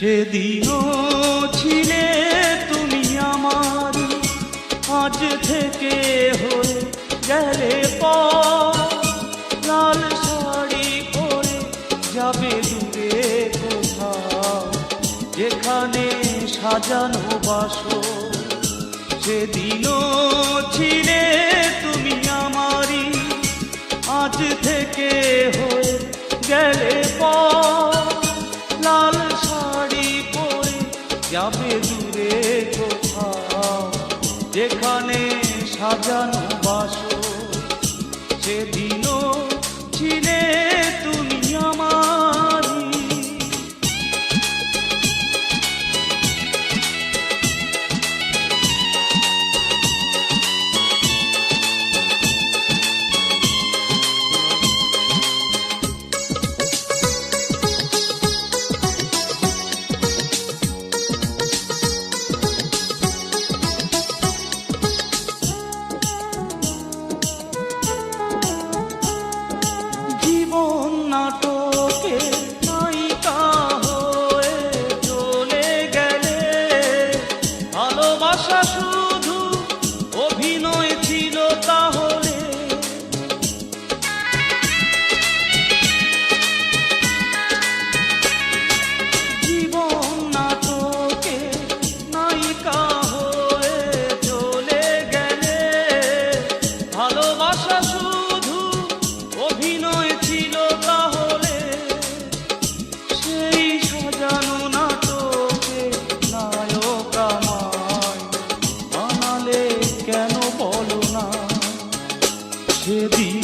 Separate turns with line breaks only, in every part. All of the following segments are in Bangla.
সেদিনও ছিলে তুমি আমার। আজ থেকে হয়ে গেলে লাল শাড়ি পরে যাবে দূরে কোথাও। যেখানে সাজানো বাসো সেদিনও ছিলে তুমি আমারই। আজ থেকে হয়ে গেলে পর যাবে দূরে কোথাও যেখানে সাজানো বাসো সেদিনও সেদিনও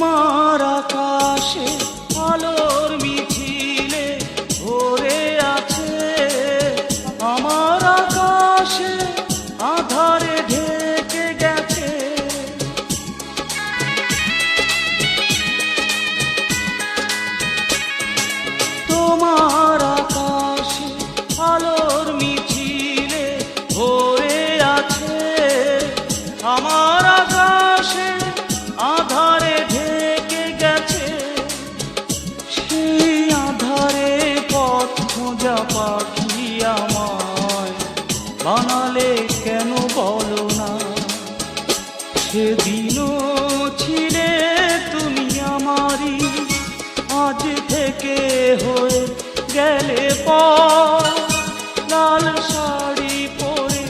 তোমার আকাশে আলোর মিছিলে ভরে আছে। আমার আকাশে আধারে ঢেকে গেছে। তোমার আকাশে আলোর মিছিলে ভরে আছে। আমার পাখি আমায়। বানালে কেন বলো না? সেদিনও ছিলে তুমি আমারই। আজ থেকে হয়ে গেলে পর। লাল শাড়ি পরে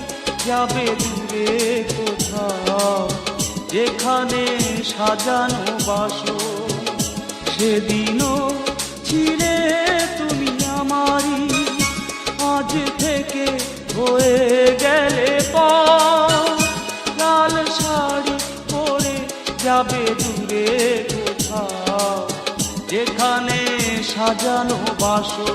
যাবে দূরে কোথাও। যেখানে সাজানো বাসো সেদিনও ছিলে যাবে দূরে কোথাও? যেখানে সাজানো বাসো